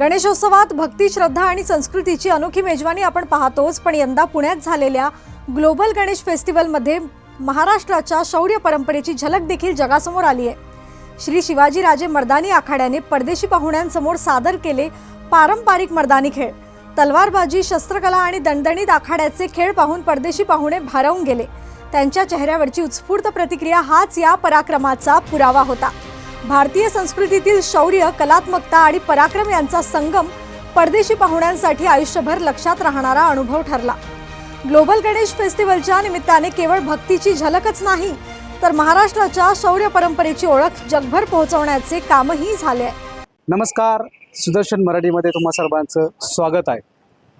गणेशोत्सवात भक्ती श्रद्धा आणि संस्कृतीची अनोखी मेजवानी आपण पाहतोच पण यंदा पुण्यात झालेल्या ग्लोबल गणेश फेस्टिवलमध्ये महाराष्ट्राच्या शौर्य परंपरेची झलक देखील जगासमोर आली आहे. श्री शिवाजीराजे मर्दानी आखाड्याने परदेशी पाहुण्यांसमोर सादर केले पारंपरिक मर्दानी खेळ. तलवारबाजी शस्त्रकला आणि दणदणीत आखाड्याचे खेळ पाहून परदेशी पाहुणे भारावून गेले. त्यांच्या चेहऱ्यावरची उत्स्फूर्त प्रतिक्रिया हाच या पराक्रमाचा पुरावा होता. भारतीय संस्कृतीतील शौर्य कलात्मकता आणि पराक्रम यांचा संगम परदेशी पाहुण्यांसाठी आयुष्यभर लक्षात राहणारा अनुभव ठरला. ग्लोबल गणेश फेस्टिवलच्या निमित्ताने केवळ भक्तीची झलकच नाही तर महाराष्ट्राच्या शौर्य परंपरेची ओळख जगभर पोहोचवण्याचे कामही झाले आहे. नमस्कार सुदर्शन मराठीमध्ये तुम्हा सर्वांचं स्वागत आहे.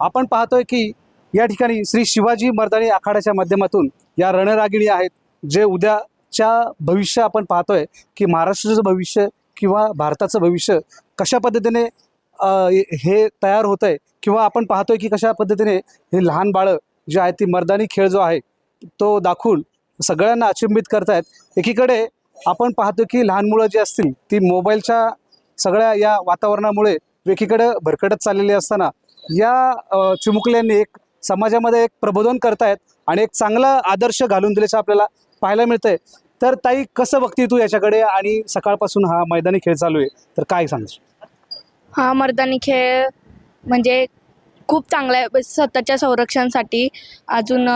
आपण पाहतोय की या ठिकाणी श्री शिवाजी मर्दानी आखाड्याच्या माध्यमातून या रणरागिणी आहेत जे उद्या च्या भविष्य आपण पाहतोय की महाराष्ट्राचं भविष्य किंवा भारताचं भविष्य कशा पद्धतीने हे तयार होत आहे किंवा आपण पाहतोय की कशा पद्धतीने हे लहान बाळं जे आहेत ती मर्दानी खेळ जो आहे तो दाखवून सगळ्यांना अचंबित करतायत. एकीकडे आपण पाहतो की लहान मुलं जी असतील ती मोबाईलच्या सगळ्या या वातावरणामुळे एकीकडे भरकटत चाललेली असताना या चिमुकल्यांनी एक समाजामध्ये एक प्रबोधन करतायत आणि एक चांगला आदर्श घालून दिल्याचं आपल्याला पाहायला मिळतंय. तर ताई कसं बघते तू याच्याकडे? आणि सकाळपासून हा मैदानी खेळ चालू आहे. तर काय सांगशील? हा मर्दानी खेळ म्हणजे खूप चांगला आहे. स्वतःच्या संरक्षणासाठी अजून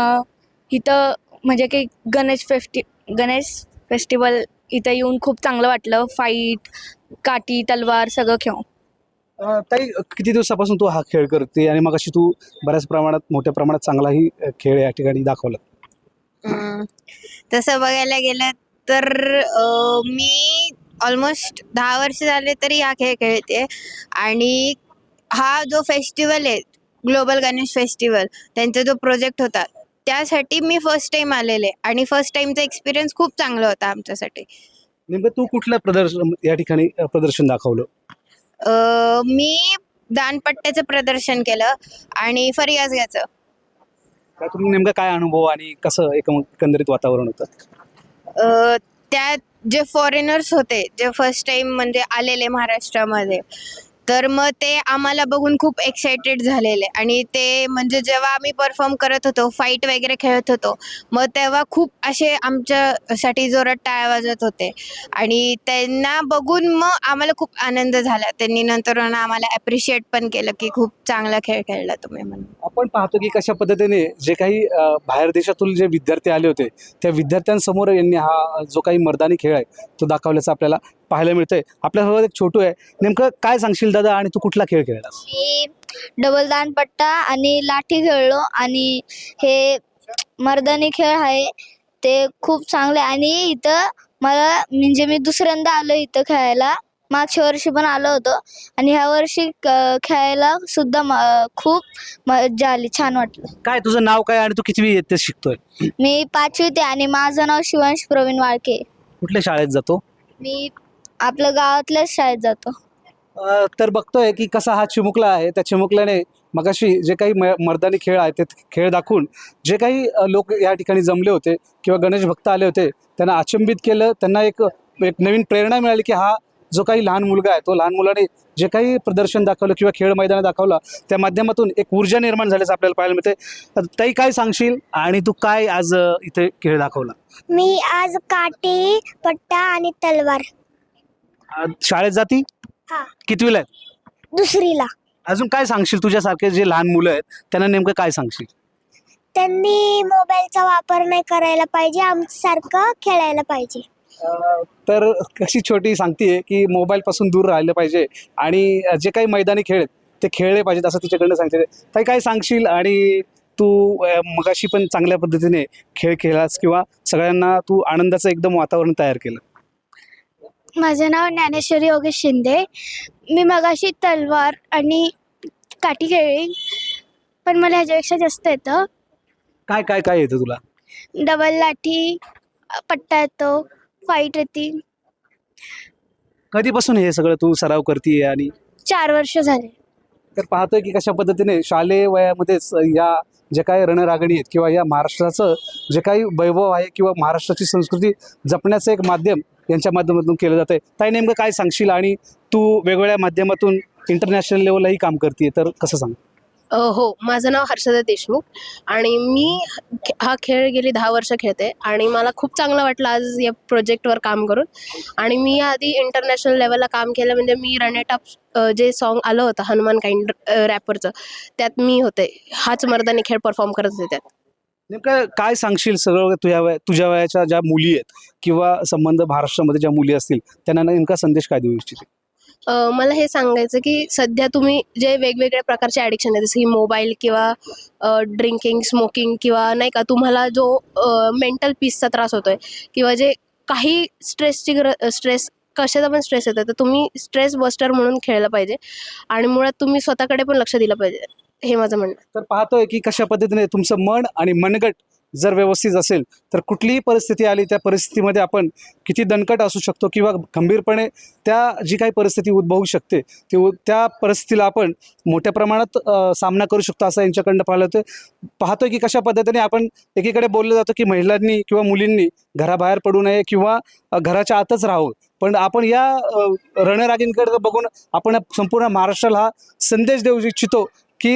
इथं म्हणजे की गणेश फेस्टि गणेश फेस्टिवल इथं येऊन खूप चांगलं वाटलं. फाईट काठी तलवार सगळं खेळून. ताई किती दिवसापासून तू हा खेळ करते? आणि मग अशी तू बऱ्याच प्रमाणात मोठ्या प्रमाणात चांगलाही खेळ या ठिकाणी दाखवला. तसं बघायला गेलं तर मी ऑलमोस्ट दहा वर्ष झाले तरी हा खेळ खेळते. आणि हा जो फेस्टिवल आहे ग्लोबल गणेश फेस्टिवल त्यांचा जो प्रोजेक्ट होता त्यासाठी मी फर्स्ट टाइम आलेले. आणि फर्स्ट टाइमचा एक्सपिरियन्स खूप चांगला होता आमच्यासाठी. नेमकं तू कुठलं प्रदर्शन या ठिकाणी प्रदर्शन दाखवलं? अं, मी दानपट्ट्याचं प्रदर्शन केलं आणि फरियाजगाचं काय तुम्ही नेमका काय अनुभव आणि कसं एक एकंदरीत वातावरण होतं? अ, त्यात जे फॉरेनर्स होते जे फर्स्ट टाइम म्हणजे आलेले महाराष्ट्रामध्ये तर मग ते आम्हाला बघून खूप एक्सायटेड झालेले. आणि ते म्हणजे जेव्हा आम्ही परफॉर्म करत होतो फाईट वगैरे खेळत होतो मग तेव्हा खूप असे आमच्यासाठी जोरात टाळ्या वाजत होते. आणि त्यांना बघून मग आम्हाला खूप आनंद झाला. त्यांनी नंतर आम्हाला ॲप्रिशिएट पण केलं की खूप चांगला खेळ खेळला तुम्ही म्हणून. आपण पाहतो की कशा पद्धतीने जे काही बाहेर देशातून जे विद्यार्थी आले होते त्या विद्यार्थ्यांसमोर यांनी हा जो काही मर्दानी खेळ आहे तो दाखवल्याचा आपल्याला पाहायला मिळतंय. आपल्यासोबत एक छोटू आहे. नेमकं काय सांगशील दादा आणि तू कुठला खेळ खेळलास? मी डबल दानपट्टा आणि लाठी खेळलो आणि हे मर्दानी खेळ आहे. ते खूप चांगले आणि इथं मला म्हणजे मी दुसऱ्यांदा आलो इथं खेळायला. मागच्या वर्षी पण आलो होतो आणि ह्या वर्षी क- खेळायला सुद्धा म- खूप मजा आली. छान वाटलं. काय तुझं नाव काय आणि तू कितवी येते शिकतोय? मी पाचवीत आहे आणि माझं नाव शिवांश प्रवीण वाळके. कुठल्या शाळेत जातो? मी आपल्या गावातल्याच शाळेत जातो. अ, तर बघतोय की कसा हा चिमुकला आहे. त्या चिमुकल्याने मगाशी जे काही म- मर्दानी खेळ आहे ते खेळ दाखवून जे काही अ, लोक या ठिकाणी जमले होते किंवा गणेश भक्त आले होते त्यांना अचंबित केलं. त्यांना एक एक नवीन प्रेरणा मिळाली की हा जो काही लहान मुलगा आहे तो लहान मुलाने जे काही प्रदर्शन दाखवलं किंवा खेळ मैदान दाखवला त्या माध्यमातून एक ऊर्जा निर्माण झाल्याचं आपल्याला पाहायला मिळते तर ताई काय सांगशील आणि तू काय आज अ, इथे खेळ दाखवला? मी आज काठी पट्टा आणि तलवार. शाळेत जाती? हा. कितवीला आहे दुसरीला. अजून काय सांगशील तुझ्यासारखे जे लहान मुलं आहेत त्यांना नेमकं काय सांगशील? त्यांनी मोबाईलचा वापर नाही करायला पाहिजे आमच्यासारखं खेळायला पाहिजे. अ, तर कशी छोटी सांगते की मोबाईल पासून दूर राहिलं पाहिजे आणि जे काही मैदानी खेळ आहेत, ते खेळले पाहिजेत असं तिच्याकडनं सांगते. ताई काय सांगशील? आणि तू अ, मगाशी पण चांगल्या पद्धतीने खेळ खेळलास किंवा सगळ्यांना तू आनंदाचं एकदम वातावरण तयार केलं. माझं नाव ज्ञानेश्वरी योगेश शिंदे. मी मगाशी तलवार आणि काठी खेळली पण मला ह्याच्यापेक्षा जास्त येतं. काय काय काय येतं तुला? डबल लाठी पट्टा येतो फाईट येते कधीपासून हे सगळं तू सराव करते आणि? चार वर्ष झाले. तर पाहतोय की कशा पद्धतीने शालेय वयामध्येच या जे काही रणरागणी आहेत किंवा या महाराष्ट्राचं जे काही वैभव आहे किंवा महाराष्ट्राची संस्कृती जपण्याचं एक माध्यम यांच्या माध्यमातून केलं जातं आहे ताई नेमकं काय सांगशील आणि तू वेगवेगळ्या माध्यमातून इंटरनॅशनल लेवललाही काम करते तर कसं सांग? हो. माझं नाव हर्षदा देशमुख आणि मी हा खेळ गेली दहा वर्ष खेळते आणि मला खूप चांगलं वाटलं आज या प्रोजेक्टवर काम करून. आणि मी आधी इंटरनॅशनल लेवलला काम केलं म्हणजे मी रनेटअप जे सॉन्ग आलं होतं हनुमान काइंड रॅपरचं त्यात मी होते. हाच मर्दानी खेळ परफॉर्म करत होते त्यात. नेमकं काय सांगशील सगळं तुझ्या वय तुझ्या वयाच्या ज्या मुली आहेत किंवा संबंध महाराष्ट्रामध्ये ज्या मुली असतील त्यांना नेमका संदेश काय देऊ इच्छिते? अ, मला हे सांगायचं की सध्या तुम्ही जे वेगवेगळ्या प्रकारचे ॲडिक्शन आहे जसं की मोबाईल किंवा ड्रिंकिंग स्मोकिंग किंवा नाही का तुम्हाला जो मेंटल पीसचा त्रास होतोय किंवा जे काही स्ट्रेसची गर स्ट्रेस कशाचा पण स्ट्रेस येतो तर तुम्ही स्ट्रेस बस्टर म्हणून खेळला पाहिजे आणि मुळात तुम्ही स्वतःकडे पण लक्ष दिलं पाहिजे. हे माझं म्हणणं आहे. तर पाहतोय की कशा पद्धतीने तुमचं मन आणि मनगट जर व्यवस्थित असेल तर कुठलीही परिस्थिती आली त्या परिस्थितीमध्ये आपण किती दणकट असू शकतो किंवा गंभीरपणे त्या जी काही परिस्थिती उद्भवू शकते ती त्या परिस्थितीला आपण मोठ्या प्रमाणात सामना करू शकतो असं यांच्याकडनं पाहिलं होतं पाहतोय की कशा पद्धतीने आपण एकीकडे बोललं जातो की महिलांनी किंवा मुलींनी घराबाहेर पडू नये किंवा घराच्या आतच राहावं पण आपण या रणरागींकडे बघून आपण संपूर्ण महाराष्ट्राला हा संदेश देऊ इच्छितो की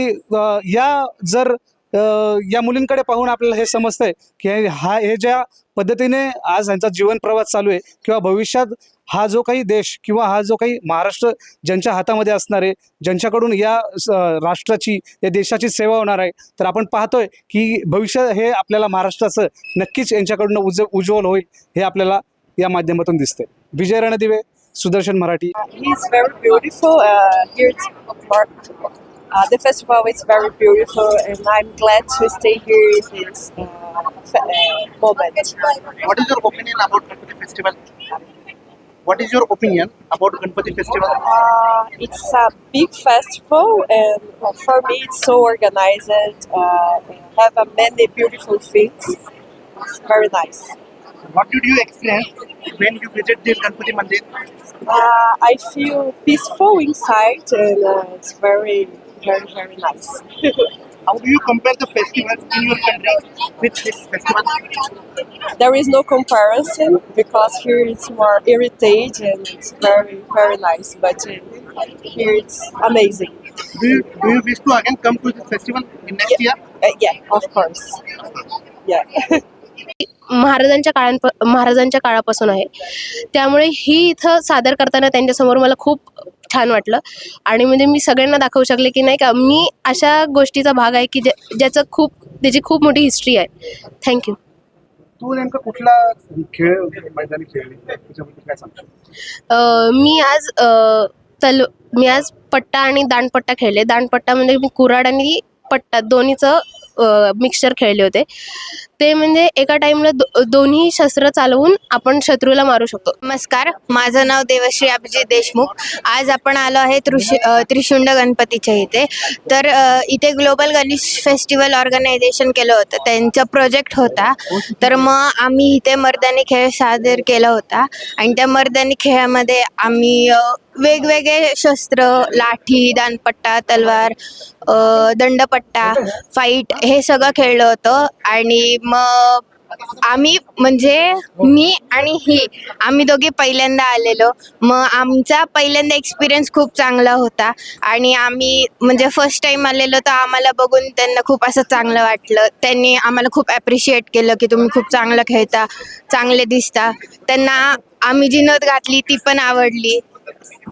या जर या मुलींकडे पाहून आपल्याला हे समजतंय की हा हे ज्या पद्धतीने आज यांचा जीवन प्रवास चालू आहे किंवा भविष्यात हा जो काही देश किंवा हा जो काही महाराष्ट्र ज्यांच्या हातामध्ये असणार आहे ज्यांच्याकडून या राष्ट्राची या देशाची सेवा होणार आहे तर आपण पाहतोय की भविष्य हे आपल्याला महाराष्ट्राचं नक्कीच यांच्याकडून उज उज्ज्वल होईल हे आपल्याला या माध्यमातून दिसतंय. विजय Randive Sudarshan Marathi. Uh, here it's Mar- uh, the festival is very beautiful, and I'm glad to stay here in this uh, uh, moment. What is your opinion about Ganpati festival? What is your opinion about Ganpati festival? Uh, it's a big festival, and uh, for me, it's so organized. Uh, have a many beautiful things. It's very nice. What did you experience when you visit this Ganpati Mandir? Uh, I feel peaceful inside, and uh, it's very, very, very nice. How do you compare the festivals in your country with this festival? there is no comparison because here it's more heritage and it's very very nice but uh, here it's amazing Do you, do you wish to again come to this festival in next year? uh, yeah of course yeah महाराजांच्या काळांप महाराजांच्या काळापासून आहे त्यामुळे ही इथं सादर करताना त्यांच्यासमोर मला खूप छान वाटलं. आणि म्हणजे मी सगळ्यांना दाखवू शकले की नाही का मी अशा गोष्टीचा भाग आहे की ज्या ज्याचं खूप त्याची खूप मोठी हिस्ट्री आहे. थँक्यू तू नेमका कुठला खेळ मैदानी खेळली त्याच्याबद्दल काय सांगतो अ, मी आज तल मी आज पट्टा आणि दांडपट्टा खेळले. दांडपट्टा म्हणजे मी कुऱ्हाड आणि पट्टा दोन्हीचं मिक्सचर खेळले होते. ते म्हणजे एका टाइमला दो दोन्ही शस्त्र चालवून आपण शत्रूला मारू शकतो. नमस्कार माझं नाव देवश्री अभिजित देशमुख. आज आपण आलो आहे त्रिशु त्रिशुंड गणपतीच्या इथे. तर इथे ग्लोबल गणेश फेस्टिवल ऑर्गनायझेशन केलं होतं. त्यांचा प्रोजेक्ट होता. तर मग आम्ही इथे मर्दानी खेळ सादर केला होता. आणि त्या मर्दानी खेळामध्ये आम्ही वेगवेगळे शस्त्र लाठी दानपट्टा तलवार दंडपट्टा फाईट हे सगळं खेळलं होतं. आणि मग आम्ही म्हणजे मी आणि ही आम्ही दोघे पहिल्यांदा आलेलो. मग आमचा पहिल्यांदा एक्सपिरियन्स खूप चांगला होता. आणि आम्ही म्हणजे फर्स्ट टाइम आलेलो तर आम्हाला बघून त्यांना खूप असं चांगलं वाटलं. त्यांनी आम्हाला खूप ॲप्रिशिएट केलं की तुम्ही खूप चांगलं खेळता चांगले दिसता. त्यांना आम्ही जी नथ घातली ती पण आवडली.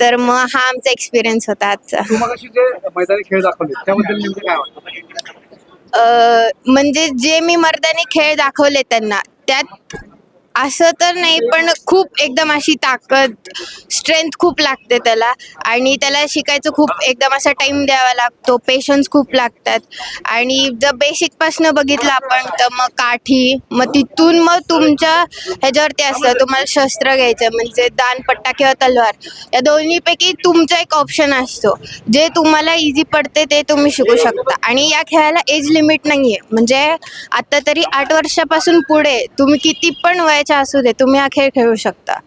तर मग हा आमचा एक्सपिरियन्स होता आजचा. जे मैदानी खेळ दाखवले त्याबद्दल नेमकं काय वाटतं? म्हणजे जे मी मर्दानी खेळ दाखवले त्यांना त्यात असं तर नाही पण खूप एकदम अशी ताकद स्ट्रेंथ खूप लागते त्याला. आणि त्याला शिकायचं खूप एकदम असा टाइम द्यावा लागतो पेशन्स खूप लागतात. आणि जर बेसिकपासनं बघितलं आपण तर मग काठी मग तिथून मग तुमच्या ह्याच्यावरती असतं. तुम्हाला शस्त्र घ्यायचं म्हणजे दानपट्टा किंवा तलवार. या दोन्हीपैकी तुमचा एक ऑप्शन असतो. जे तुम्हाला इझी पडते ते तुम्ही शिकू शकता. आणि या खेळाला एज लिमिट नाही आहे म्हणजे आता तरी आठ वर्षापासून पुढे तुम्ही किती पण वयाच्या असू दे तुम्ही हा खेळ खेळू शकता.